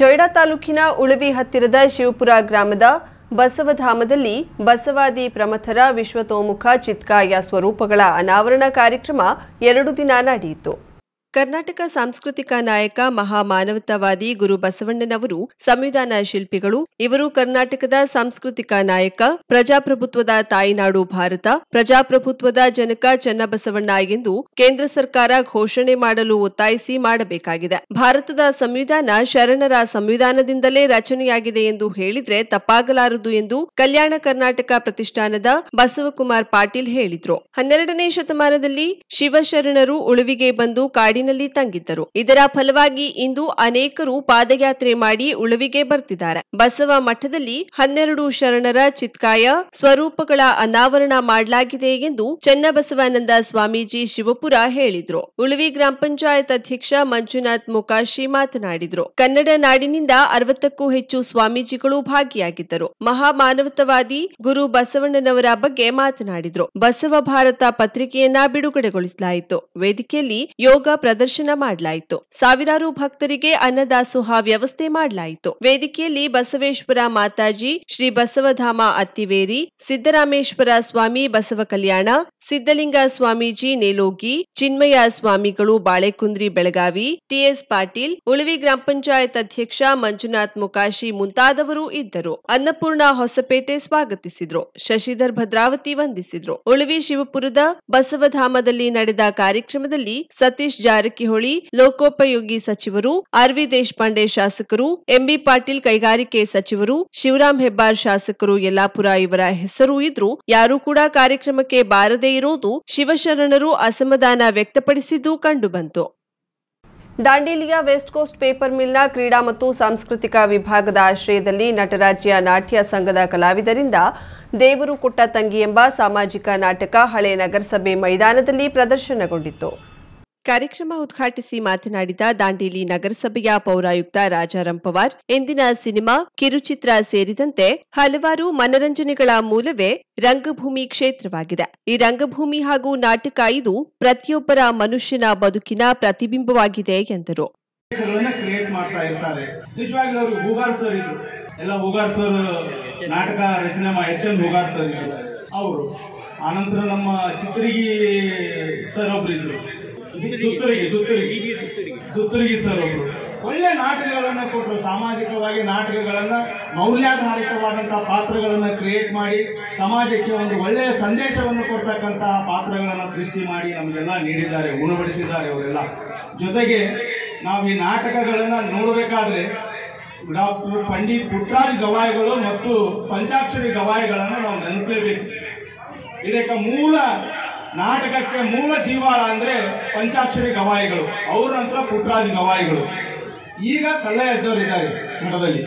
ಜೊಯ್ಡಾ ತಾಲೂಕಿನ ಉಳುವಿ ಹತ್ತಿರದ ಶಿವಪುರ ಗ್ರಾಮದ ಬಸವಧಾಮದಲ್ಲಿ ಬಸವಾದಿ ಪ್ರಮಥರ ವಿಶ್ವತೋಮುಖ ಚಿತ್ಕಾಯ ಸ್ವರೂಪಗಳ ಅನಾವರಣ ಕಾರ್ಯಕ್ರಮ ಎರಡು ದಿನ ನಡೆಯಿತು. ಕರ್ನಾಟಕ ಸಾಂಸ್ಕೃತಿಕ ನಾಯಕ ಮಹಾಮಾನವತಾವಾದಿ ಗುರು ಬಸವಣ್ಣನವರು, ಸಂವಿಧಾನ ಶಿಲ್ಪಿಗಳು, ಇವರು ಕರ್ನಾಟಕದ ಸಾಂಸ್ಕೃತಿಕ ನಾಯಕ, ಪ್ರಜಾಪ್ರಭುತ್ವದ ತಾಯಿನಾಡು ಭಾರತ, ಪ್ರಜಾಪ್ರಭುತ್ವದ ಜನಕ ಚನ್ನಬಸವಣ್ಣ ಎಂದು ಕೇಂದ್ರ ಸರ್ಕಾರ ಘೋಷಣೆ ಮಾಡಲು ಒತ್ತಾಯಿಸಿ ಮಾಡಬೇಕಾಗಿದೆ. ಭಾರತದ ಸಂವಿಧಾನ ಶರಣರ ಸಂವಿಧಾನದಿಂದಲೇ ರಚನೆಯಾಗಿದೆ ಎಂದು ಹೇಳಿದ್ರೆ ತಪ್ಪಾಗಲಾರದು ಎಂದು ಕಲ್ಯಾಣ ಕರ್ನಾಟಕ ಪ್ರತಿಷ್ಠಾನದ ಬಸವಕುಮಾರ್ ಪಾಟೀಲ್ ಹೇಳಿದ್ರು. ಹನ್ನೆರಡನೇ ಶತಮಾನದಲ್ಲಿ ಶಿವಶರಣರು ಉಳುವಿಗೆ ಬಂದು ಕಾಡಿನಲ್ಲಿ ತಂಗಿದ್ದರು. ಇದರ ಫಲವಾಗಿ ಇಂದು ಅನೇಕರು ಪಾದಯಾತ್ರೆ ಮಾಡಿ ಉಳುವಿಗೆ ಬರ್ತಿದ್ದಾರೆ. ಬಸವ ಮಠದಲ್ಲಿ ಹನ್ನೆರಡು ಶರಣರ ಚಿತ್ಕಾಯ ಸ್ವರೂಪಗಳ ಅನಾವರಣ ಮಾಡಲಾಗಿದೆ ಎಂದು ಚನ್ನಬಸವಾನಂದ ಸ್ವಾಮೀಜಿ ಶಿವಪುರ ಹೇಳಿದ್ರು. ಉಳುವಿ ಗ್ರಾಮ ಪಂಚಾಯತ್ ಅಧ್ಯಕ್ಷ ಮಂಜುನಾಥ್ ಮುಕಾಶಿ ಮಾತನಾಡಿದ್ರು. ಕನ್ನಡ ನಾಡಿನಿಂದ ಅರವತ್ತಕ್ಕೂ ಹೆಚ್ಚು ಸ್ವಾಮೀಜಿಗಳು ಭಾಗಿಯಾಗಿದ್ದರು. ಮಹಾಮಾನವತವಾದಿ ಗುರು ಬಸವಣ್ಣನವರ ಬಗ್ಗೆ ಮಾತನಾಡಿದ್ರು. ಬಸವ ಭಾರತ ಪತ್ರಿಕೆಯನ್ನ ಬಿಡುಗಡೆಗೊಳಿಸಲಾಯಿತು. ವೇದಿಕೆಯಲ್ಲಿ ಯೋಗ ಪ್ರದರ್ಶನ ಮಾಡಲಾಯಿತು. ಸಾವಿರಾರು ಭಕ್ತರಿಗೆ ಅನ್ನದಾಸೋಹ ವ್ಯವಸ್ಥೆ ಮಾಡಲಾಯಿತು. ವೇದಿಕೆಯಲ್ಲಿ ಬಸವೇಶ್ವರ ಮಾತಾಜಿ, ಶ್ರೀ ಬಸವಧಾಮ ಅತ್ತಿವೇರಿ, ಸಿದ್ದರಾಮೇಶ್ವರ ಸ್ವಾಮಿ ಬಸವ ಕಲ್ಯಾಣ ಸಿದ್ದಲಿಂಗ ಸ್ವಾಮೀಜಿ ನೇಲೋಗಿ, ಚಿನ್ಮಯ ಸ್ವಾಮಿಗಳು ಬಾಳೆಕುಂದ್ರಿ ಬೆಳಗಾವಿ, ಟಿಎಸ್ ಪಾಟೀಲ್, ಉಳುವಿ ಗ್ರಾಮ ಪಂಚಾಯತ್ ಅಧ್ಯಕ್ಷ ಮಂಜುನಾಥ್ ಮುಕಾಶಿ ಮುಂತಾದವರು ಇದ್ದರು. ಅನ್ನಪೂರ್ಣ ಹೊಸಪೇಟೆ ಸ್ವಾಗತಿಸಿದ್ರು. ಶಶಿಧರ್ ಭದ್ರಾವತಿ ವಂದಿಸಿದ್ರು. ಉಳುವಿ ಶಿವಪುರದ ಬಸವಧಾಮದಲ್ಲಿ ನಡೆದ ಕಾರ್ಯಕ್ರಮದಲ್ಲಿ ಸತೀಶ್ ಜಾರಕಿಹೊಳಿ, ಲೋಕೋಪಯೋಗಿ ಸಚಿವರು ಆರ್ವಿ ದೇಶಪಾಂಡೆ ಶಾಸಕರು ಎಂಬಿ ಪಾಟೀಲ್ ಕೈಗಾರಿಕೆ ಸಚಿವರು, ಶಿವರಾಂ ಹೆಬ್ಬಾರ್ ಶಾಸಕರು ಯಲ್ಲಾಪುರ ಇವರ ಹೆಸರು ಇದ್ರೂ ಯಾರೂ ಕೂಡ ಕಾರ್ಯಕ್ರಮಕ್ಕೆ ಬಾರದೇ ಇರೋದು ಶಿವಶರಣರು ಅಸಮಾಧಾನ ವ್ಯಕ್ತಪಡಿಸಿದ್ದು ಕಂಡುಬಂತು. ದಾಂಡೇಲಿಯ ವೆಸ್ಟ್ ಕೋಸ್ಟ್ ಪೇಪರ್ ಮಿಲ್ನ ಕ್ರೀಡಾ ಮತ್ತು ಸಾಂಸ್ಕೃತಿಕ ವಿಭಾಗದ ಆಶ್ರಯದಲ್ಲಿ ನಟರಾಜ್ಯ ನಾಟ್ಯ ಸಂಘದ ಕಲಾವಿದರಿಂದ ದೇವರು ಕೊಟ್ಟ ತಂಗಿ ಎಂಬ ಸಾಮಾಜಿಕ ನಾಟಕ ಹಳೆ ನಗರಸಭೆ ಮೈದಾನದಲ್ಲಿ ಪ್ರದರ್ಶನಗೊಂಡಿತ್ತು. ಕಾರ್ಯಕ್ರಮ ಉದ್ಘಾಟಿಸಿ ಮಾತನಾಡಿದ ದಾಂಡೇಲಿ ನಗರಸಭೆಯ ಪೌರಾಯುಕ್ತ ರಾಜಾರಾಮ್ ಪವಾರ್, ಇಂದಿನ ಸಿನಿಮಾ ಕಿರುಚಿತ್ರ ಸೇರಿದಂತೆ ಹಲವಾರು ಮನರಂಜನೆಗಳ ಮೂಲವೇ ರಂಗಭೂಮಿ ಕ್ಷೇತ್ರವಾಗಿದೆ. ಈ ರಂಗಭೂಮಿ ಹಾಗೂ ನಾಟಕ ಇದು ಪ್ರತಿಯೊಬ್ಬರ ಮನುಷ್ಯನ ಬದುಕಿನ ಪ್ರತಿಬಿಂಬವಾಗಿದೆ ಎಂದರು. ನಾಟಕ ಅವರು. ಆನಂತರ ನಮ್ಮ ಚಿತ್ರಗಿ ಸರ್ ಒಬ್ರು ಇದ್ರು ದುತ್ತರಿಗೆ ಸರ್ ಒಬ್ರು ಒಳ್ಳೆ ನಾಟಕಗಳನ್ನ ಕೊಟ್ಟರು ಸಾಮಾಜಿಕವಾಗಿ ನಾಟಕಗಳನ್ನ ಮೌಲ್ಯಾಧಾರಿತವಾದಂತಹ ಪಾತ್ರಗಳನ್ನ ಕ್ರಿಯೇಟ್ ಮಾಡಿ ಸಮಾಜಕ್ಕೆ ಒಂದು ಒಳ್ಳೆಯ ಸಂದೇಶವನ್ನು ಕೊಡ್ತಕ್ಕಂತಹ ಪಾತ್ರಗಳನ್ನ ಸೃಷ್ಟಿ ಮಾಡಿ ನಮಗೆಲ್ಲ ನೀಡಿದ್ದಾರೆ ಉಣಬಡಿಸಿದ್ದಾರೆ ಅವರೆಲ್ಲ. ಜೊತೆಗೆ ನಾವು ಈ ನಾಟಕಗಳನ್ನ ನೋಡಬೇಕಾದ್ರೆ ಡಾಕ್ಟರ್ ಪಂಡಿತ್ ಪುಟ್ಟರಾಜ್ ಗವಾಯಿಗಳು ಮತ್ತು ಪಂಚಾಕ್ಷರಿ ಗವಾಯಿಗಳನ್ನು ನಾವು ನೆನೆಸಲೇಬೇಕು. ಇದಕ್ಕೆ ಮೂಲ ನಾಟಕಕ್ಕೆ ಮೂಲ ಜೀವಾಳ ಅಂದ್ರೆ ಪಂಚಾಕ್ಷರಿ ಗವಾಯಿಗಳು. ಅವ್ರ ನಂತರ ಪುಟ್ಟರಾಜ್ ಗವಾಯಿಗಳು. ಈಗ ಕಳ್ಳಯ್ಯಜ್ಜವರಿದ್ದಾರೆ ಮಠದಲ್ಲಿ.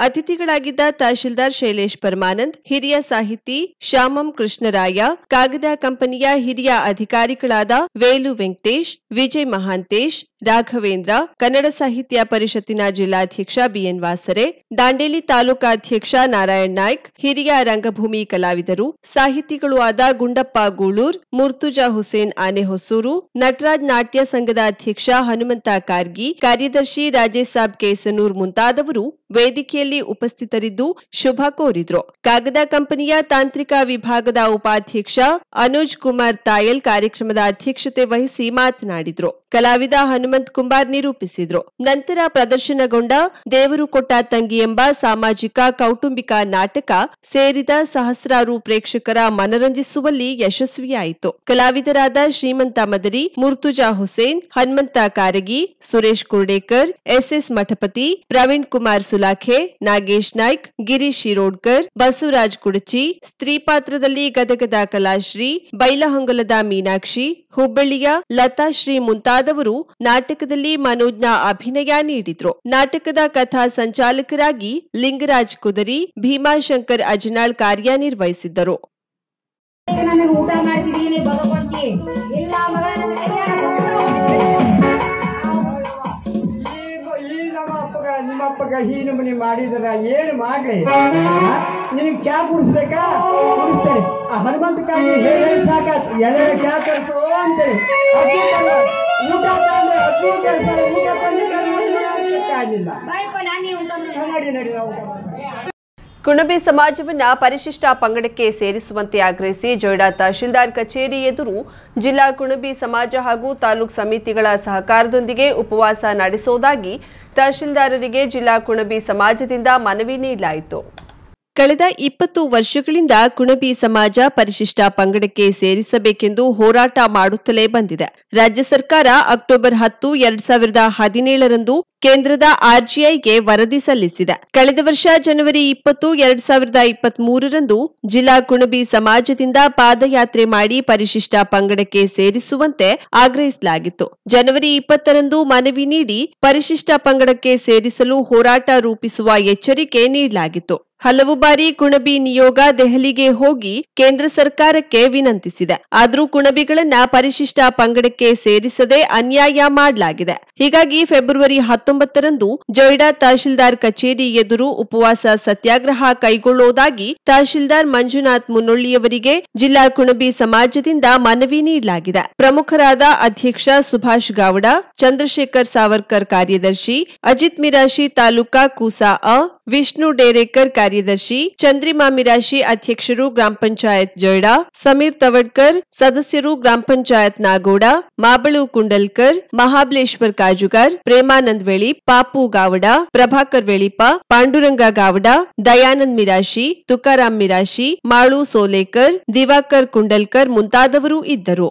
ಅತಿಥಿಗಳಾಗಿದ್ದ ತಹಶೀಲ್ದಾರ್ ಶೈಲೇಶ್ ಪರಮಾನಂದ್, ಹಿರಿಯ ಸಾಹಿತಿ ಶ್ಯಾಮಂ ಕೃಷ್ಣರಾಯ, ಕಾಗದ ಕಂಪನಿಯ ಹಿರಿಯ ಅಧಿಕಾರಿಗಳಾದ ವೇಲು ವೆಂಕಟೇಶ್, ವಿಜಯ್ ಮಹಾಂತೇಶ್, ರಾಘವೇಂದ್ರ, ಕನ್ನಡ ಸಾಹಿತ್ಯ ಪರಿಷತ್ತಿನ ಜಿಲ್ಲಾಧ್ಯಕ್ಷ ಬಿಎನ್ ವಾಸರೆ, ದಾಂಡೇಲಿ ತಾಲೂಕಾಧ್ಯಕ್ಷ ನಾರಾಯಣ್ ನಾಯ್ಕ್, ಹಿರಿಯ ರಂಗಭೂಮಿ ಕಲಾವಿದರು, ಸಾಹಿತಿಗಳು ಆದ ಗುಂಡಪ್ಪ ಗೂಳೂರ್, ಮುರ್ತುಜಾ ಹುಸೇನ್ ಆನೆಹೊಸೂರು, ನಟರಾಜ್ ನಾಟ್ಯ ಸಂಘದ ಅಧ್ಯಕ್ಷ ಹನುಮಂತ ಕಾರ್ಗಿ, ಕಾರ್ಯದರ್ಶಿ ರಾಜೇಶ್ ಸಾಬ್ ಕೇಸನೂರ್ ಮುಂತಾದವರು ವೇದಿಕೆಯಲ್ಲಿ ಉಪಸ್ಥಿತರಿದ್ದು ಶುಭ ಕೋರಿದ್ರು. ಕಾಗದ ಕಂಪನಿಯ ತಾಂತ್ರಿಕ ವಿಭಾಗದ ಉಪಾಧ್ಯಕ್ಷ ಅನುಜ್ ಕುಮಾರ್ ತಾಯಲ್ ಕಾರ್ಯಕ್ರಮದ ಅಧ್ಯಕ್ಷತೆ ವಹಿಸಿ ಮಾತನಾಡಿದ್ರು. ಕಲಾವಿದ ಹನುಮಂತ್ ಕುಮಾರ್ ನಿರೂಪಿಸಿದ್ರು. ನಂತರ ಪ್ರದರ್ಶನಗೊಂಡ ದೇವರು ಕೊಟ್ಟ ತಂಗಿ ಎಂಬ ಸಾಮಾಜಿಕ ಕೌಟುಂಬಿಕ ನಾಟಕ ಸೇರಿದ ಸಹಸ್ರಾರು ಪ್ರೇಕ್ಷಕರ ಮನರಂಜಿಸುವಲ್ಲಿ ಯಶಸ್ವಿಯಾಯಿತು. ಕಲಾವಿದರಾದ ಶ್ರೀಮಂತ ಮದರಿ, ಮುರ್ತುಜಾ ಹುಸೇನ್, ಹನುಮಂತ ಕಾರಗಿ, ಸುರೇಶ್ ಕುರ್ಡೇಕರ್ ಎಸ್ ಮಠಪತಿ, ಪ್ರವೀಣ್ ಕುಮಾರ್ ಸುಲಾಖೆ ನಾಗೇಶ್ ನಾಯ್ಕ್, ಗಿರೀಶ್ ಶಿರೋಡ್ಕರ್ ಬಸವರಾಜ್ ಕುಡಚಿ, ಸ್ತ್ರೀ ಪಾತ್ರದಲ್ಲಿ ಗದಗದ ಕಲಾಶ್ರೀ ಬೈಲಹೊಂಗಲದ ಮೀನಾಕ್ಷಿ, ಹುಬ್ಬಳ್ಳಿಯ ಲತಾಶ್ರೀ ಮುಂತಾದವರು ನಾಟಕದಲ್ಲಿ ಮನೋಜ್ಞ ಅಭಿನಯ ನೀಡಿದ್ರು. ನಾಟಕದ ಕಥಾ ಸಂಚಾಲಕರಾಗಿ ಲಿಂಗರಾಜ್ ಕುದರಿ, ಭೀಮಾಶಂಕರ್ ಅಜನಾಳ್ ಕಾರ್ಯನಿರ್ವಹಿಸಿದ್ದರು. ಅಪ್ಪಗ ಹೀ ನಮನಿ ಏನು ಮಾಡಿದ್ರ ನಿಮಗೆ ಮಾಡ್ಲಿ? ನಿನಗೆ ಚಾ ಕುಡಿಸ್ಬೇಕಾ? ಕುಡಿಸ್ತೇನೆ. ಆ ಹನುಮಂತ ಹೇಳಿ ಸಾಕಾತ್ ಎಲ್ಲ ಚಾ ತರಿಸೋ ಅಂತೇಳಿ. ಊಟ ಅಂದ್ರೆ ಅದ್ಭುತ ಊಟ ತಂದು ಅನ್ನಿಲ್ಲ ಬಾಯಪ್ಪ ನಾನು ಊಟ ಮಾಡಿ ನಡಿ ನಡಿ ನಾವು. ಕುಣಬಿ ಸಮಾಜವನ್ನ ಪರಿಶಿಷ್ಟ ಪಂಗಡಕ್ಕೆ ಸೇರಿಸುವಂತೆ ಆಗ್ರಹಿಸಿ ಜೊಯ್ಡಾ ತಹಶೀಲ್ದಾರ್ ಕಚೇರಿ ಎದುರು ಜಿಲ್ಲಾ ಕುಣಬಿ ಸಮಾಜ ಹಾಗೂ ತಾಲೂಕ್ ಸಮಿತಿಗಳ ಸಹಕಾರದೊಂದಿಗೆ ಉಪವಾಸ ನಡೆಸೋದಾಗಿ ತಹಶೀಲ್ದಾರರಿಗೆ ಜಿಲ್ಲಾ ಕುಣಬಿ ಸಮಾಜದಿಂದ ಮನವಿ ನೀಡಲಾಯಿತು. ಕಳೆದ ಇಪ್ಪತ್ತು ವರ್ಷಗಳಿಂದ ಕುಣಬಿ ಸಮಾಜ ಪರಿಶಿಷ್ಟ ಪಂಗಡಕ್ಕೆ ಸೇರಿಸಬೇಕೆಂದು ಹೋರಾಟ ಮಾಡುತ್ತಲೇ ಬಂದಿದೆ. ರಾಜ್ಯ ಸರ್ಕಾರ ಅಕ್ಟೋಬರ್ ಹತ್ತು, ಎರಡ್ ಸಾವಿರದ ಹದಿನೇಳರಂದು ಕೇಂದ್ರದ ಆರ್ಜಿಐಗೆ ವರದಿ ಸಲ್ಲಿಸಿದೆ. ಕಳೆದ ವರ್ಷ ಜನವರಿ ಇಪ್ಪತ್ತು, ಎರಡ್ ಸಾವಿರದ ಇಪ್ಪತ್ತ್ ಮೂರರಂದು ಜಿಲ್ಲಾ ಕುಣಬಿ ಸಮಾಜದಿಂದ ಪಾದಯಾತ್ರೆ ಮಾಡಿ ಪರಿಶಿಷ್ಟ ಪಂಗಡಕ್ಕೆ ಸೇರಿಸುವಂತೆ ಆಗ್ರಹಿಸಲಾಗಿತ್ತು. ಜನವರಿ ಇಪ್ಪತ್ತರಂದು ಮನವಿ ನೀಡಿ ಪರಿಶಿಷ್ಟ ಪಂಗಡಕ್ಕೆ ಸೇರಿಸಲು ಹೋರಾಟ ರೂಪಿಸುವ ಎಚ್ಚರಿಕೆ ನೀಡಲಾಗಿತ್ತು. ಹಲವು ಬಾರಿ ಕುಣಬಿ ನಿಯೋಗ ದೆಹಲಿಗೆ ಹೋಗಿ ಕೇಂದ್ರ ಸರ್ಕಾರಕ್ಕೆ ವಿನಂತಿಸಿದೆ. ಆದರೂ ಕುಣಬಿಗಳನ್ನ ಪರಿಶಿಷ್ಟ ಪಂಗಡಕ್ಕೆ ಸೇರಿಸದೆ ಅನ್ಯಾಯ ಮಾಡಲಾಗಿದೆ. ಹೀಗಾಗಿ ಫೆಬ್ರವರಿ ಹತ್ತೊಂಬತ್ತರಂದು ಜೊಯ್ಡಾ ತಹಶೀಲ್ದಾರ್ ಕಚೇರಿ ಎದುರು ಉಪವಾಸ ಸತ್ಯಾಗ್ರಹ ಕೈಗೊಳ್ಳುವುದಾಗಿ ತಹಶೀಲ್ದಾರ್ ಮಂಜುನಾಥ್ ಮುನ್ನೊಳ್ಳಿಯವರಿಗೆ ಜಿಲ್ಲಾ ಕುಣಬಿ ಸಮಾಜದಿಂದ ಮನವಿ ನೀಡಲಾಗಿದೆ. ಪ್ರಮುಖರಾದ ಅಧ್ಯಕ್ಷ ಸುಭಾಷ್ ಗೌಡ, ಚಂದ್ರಶೇಖರ್ ಸಾವರ್ಕರ್ ಕಾರ್ಯದರ್ಶಿ, ಅಜಿತ್ ಮಿರಾಶಿ ತಾಲೂಕಾ ಕೂಸಾ ಅ ವಿಷ್ಣು ಡೇರೇಕರ್ ಕಾರ್ಯದರ್ಶಿ ಚಂದ್ರಿಮಾ ಮಿರಾಶಿ ಅಧ್ಯಕ್ಷರು ಗ್ರಾಮ ಪಂಚಾಯತ್ ಜೊಯ್ಡಾ, ಸಮೀರ್ ತವಡ್ಕರ್, ಸದಸ್ಯರು ಗ್ರಾಮ ಪಂಚಾಯತ್ ನಾಗೋಡ, ಮಾಬಳು ಕುಂಡಲ್ಕರ್, ಮಹಾಬಲೇಶ್ವರ್ ಕಾಜುಗಾರ್, ಪ್ರೇಮಾನಂದ್ ವೇಳಿ, ಪಾಪು ಗಾವಡ, ಪ್ರಭಾಕರ್ ವೆಳಿಪ ಪಾಂಡುರಂಗ ಗಾವಡ, ದಯಾನಂದ್ ಮಿರಾಶಿ, ತುಕಾರಾಮ್ ಮಿರಾಶಿ, ಮಾಳು ಸೋಲೇಕರ್, ದಿವಾಕರ್ ಕುಂಡಲ್ಕರ್ ಮುಂತಾದವರು ಇದ್ದರು.